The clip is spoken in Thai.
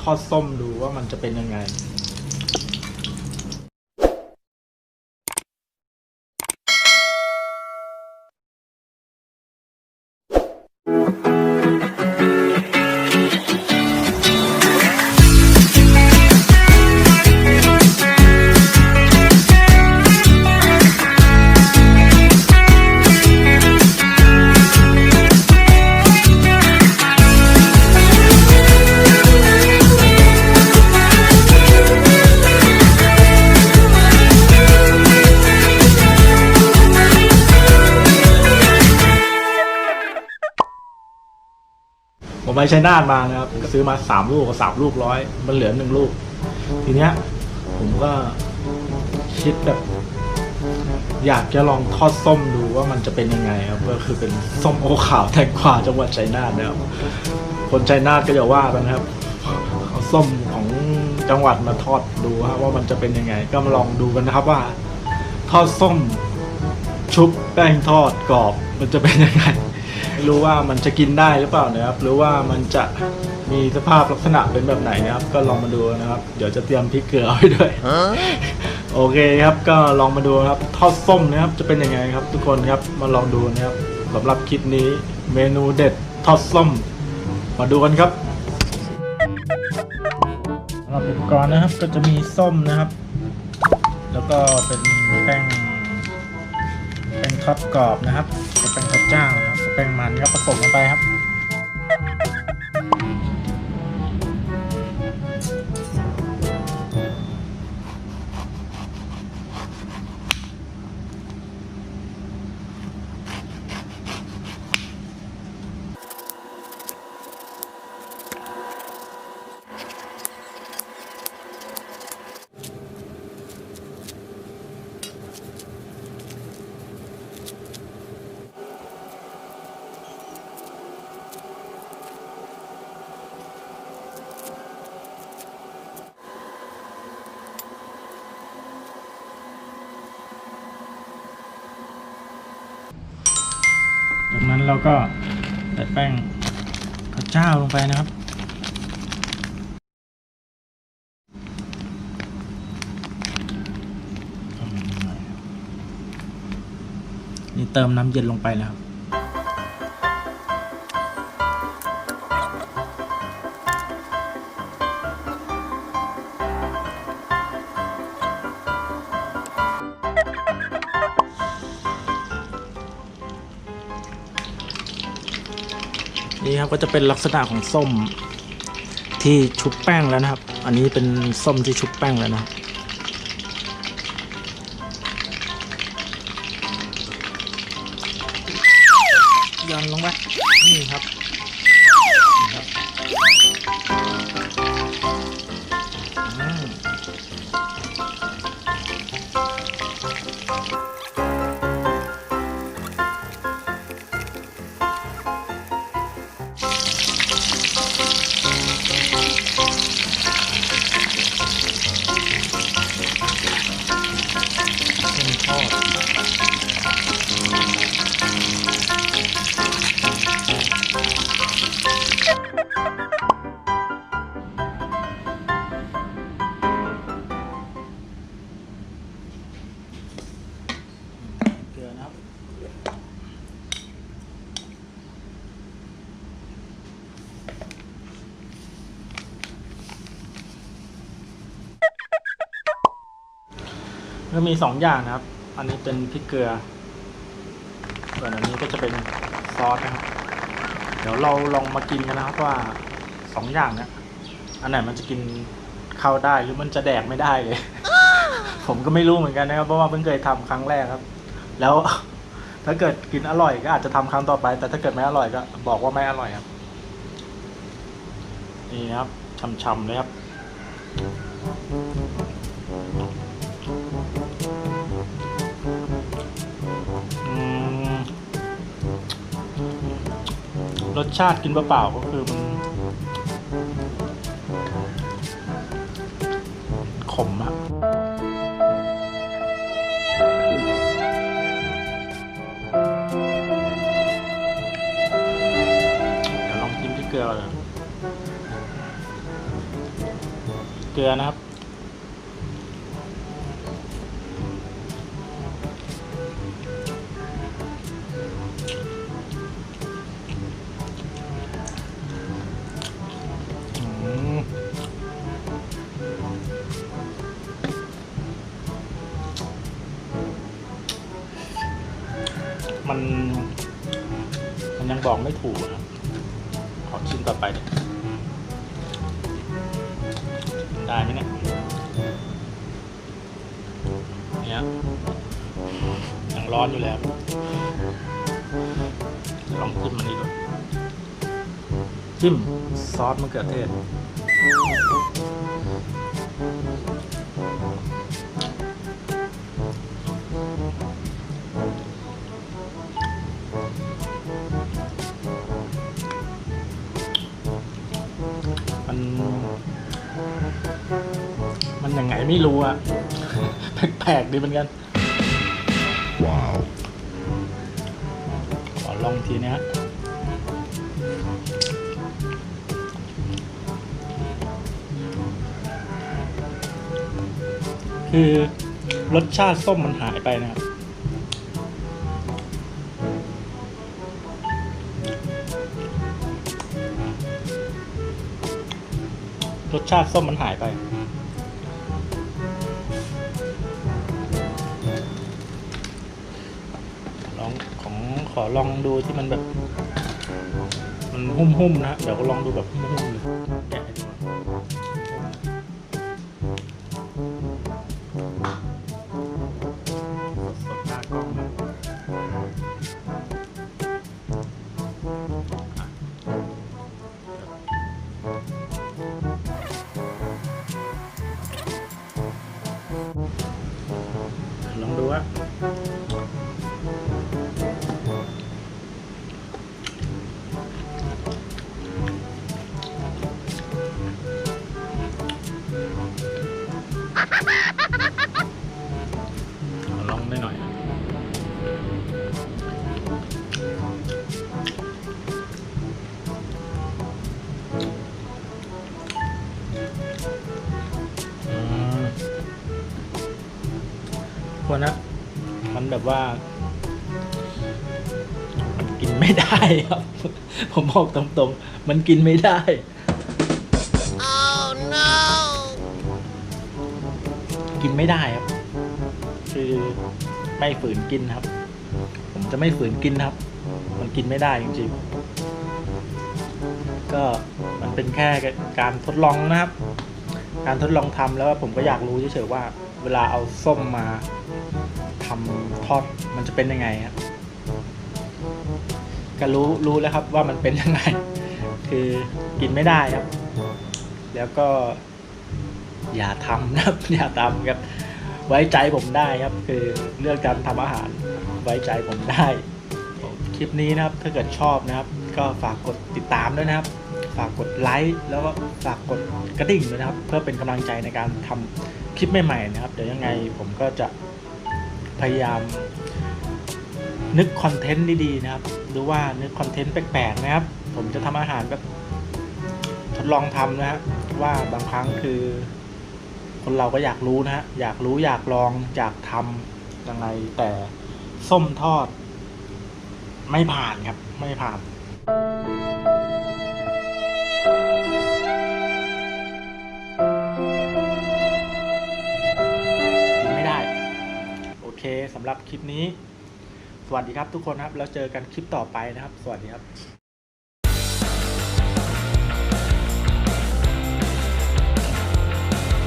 ทอดส้มดูว่ามันจะเป็นยังไง มไปชัยนาทมานะครับก็ซื้อมาสามลูกกับสามลูกร้อยมันเหลือหนึ่งลูก ทีเนี้ยผมก็คิดแบบ อยากจะลองทอดส้มดูว่ามันจะเป็นยังไงครับก็คือเป็นส้มโอขาวแตงกวาจังหวัดชัยนาทนะครับคนชัยนาทก็จะว่ากันนะครับเอาส้มของจังหวัดมาทอดดูครับว่ามันจะเป็นยังไง ก็มาลองดูกันนะครับว่า ทอดส้มชุบแป้งทอดกรอบมันจะเป็นยังไง ไม่รู้ว่ามันจะกินได้หรือเปล่านะครับ หรือว่ามันจะมีสภาพลักษณะเป็นแบบไหนนะครับ ก็ลองมาดูนะครับ เดี๋ยวจะเตรียมพริกเกลือไว้ด้วย โอเคครับ ก็ลองมาดูครับ ทอดส้มนะครับจะเป็นยังไงครับ ทุกคนครับ มาลองดูนะครับสำหรับคลิปนี้เมนูเด็ดทอดส้ม มาดูกันครับสำหรับอุปกรณ์นะครับก็จะมีส้มนะครับ แล้วก็เป็นแป้งแป้งทอดกรอบนะครับกับแป้งข้าวเจ้านะครับกับ แป้งมันก็ผสมลงไปครับ เราก็ใส่แป้งข้าวเจ้าลงไปนะครับ นี่เติมน้ำเย็นลงไปนะครับ นี่ครับก็จะเป็นลักษณะของส้มที่ชุบแป้งแล้วนะครับ อันนี้เป็นส้มที่ชุบแป้งแล้วนะย้อนลงไปนี่ครับ ก็มีสองอย่างนะครับ อันนี้เป็นพริกเกลือ ส่วนอันนี้ก็จะเป็นซอสนะครับ เดี๋ยวเราลองมากินกันนะครับว่าสองอย่างเนี้ยอันไหนมันจะกินเข้าได้หรือมันจะแดกไม่ได้เลย ผมก็ไม่รู้เหมือนกันนะครับ เพราะว่าเพิ่งเคยทำครั้งแรกครับ แล้วถ้าเกิดกินอร่อยก็อาจจะทำครั้งต่อไป แต่ถ้าเกิดไม่อร่อยก็บอกว่าไม่อร่อยครับ นี่นะครับช่ำๆเลยครับ รสชาติกินเปล่าๆก็คือมันขมอะเดี๋ยวลองกินที่เกลือเลยลือนะครับ บอกไม่ถูกนะครับขอชิ้นต่อไปดิได้ไหมเนี่ยเนี่ยยังร้อนอยู่แล้ว ลองจิ้มมันนี้ดูจิ้มซอสมะเขือเทศ ไงไม่รู้อะแปลกๆดีเหมือนกัน ว้าว ขอลองทีนะฮะคือรสชาติส้มมันหายไปนะครับ รสชาติส้มมันหายไป องขอลองดูที่มันแบบ มันหุ้มๆนะ เดี๋ยวก็ลองดูแบบหุ้มๆ ควรนะ มันแบบว่ามันกินไม่ได้ครับ ผมบอกตรงๆ มันกินไม่ได้กินไม่ได้ครับ คือไม่ฝืนกินครับ ผมจะไม่ฝืนกินครับ มันกินไม่ได้จริงๆ ก็มันเป็นแค่การทดลองนะครับ การทดลองทำแล้วผมก็อยากรู้เฉยๆว่า เวลาเอาส้มมาทำทอดมันจะเป็นยังไงครับก็รู้รู้แล้วครับว่ามันเป็นยังไง คือกินไม่ได้ครับ แล้วก็ อย่าทำนะครับ อย่าทำครับ ไว้ใจผมได้ครับ คือเรื่องการทำอาหาร ไว้ใจผมได้ คลิปนี้นะครับ ถ้าเกิดชอบนะครับ ก็ฝากกดติดตามด้วยนะครับ ฝากกดไลค์แล้วก็ฝากกดกระดิ่งด้วยนะครับ เพื่อเป็นกำลังใจในการทำ คลิปใหม่ๆนะครับ เดี๋ยวยังไงผมก็จะพยายาม นึกคอนเทนต์ดีๆนะครับ หรือว่านึกคอนเทนต์แปลกๆนะครับ ผมจะทำอาหารแบบทดลองทำนะฮะว่าบางครั้งคือ คนเราก็อยากรู้นะฮะอยากรู้อยากลองอยากทำยังไงแต่ส้มทอด ไม่ผ่านครับ ไม่ผ่าน รับคลิปนี้ สวัสดีครับทุกคนครับ แล้วเจอกันคลิปต่อไปนะครับ สวัสดีครับ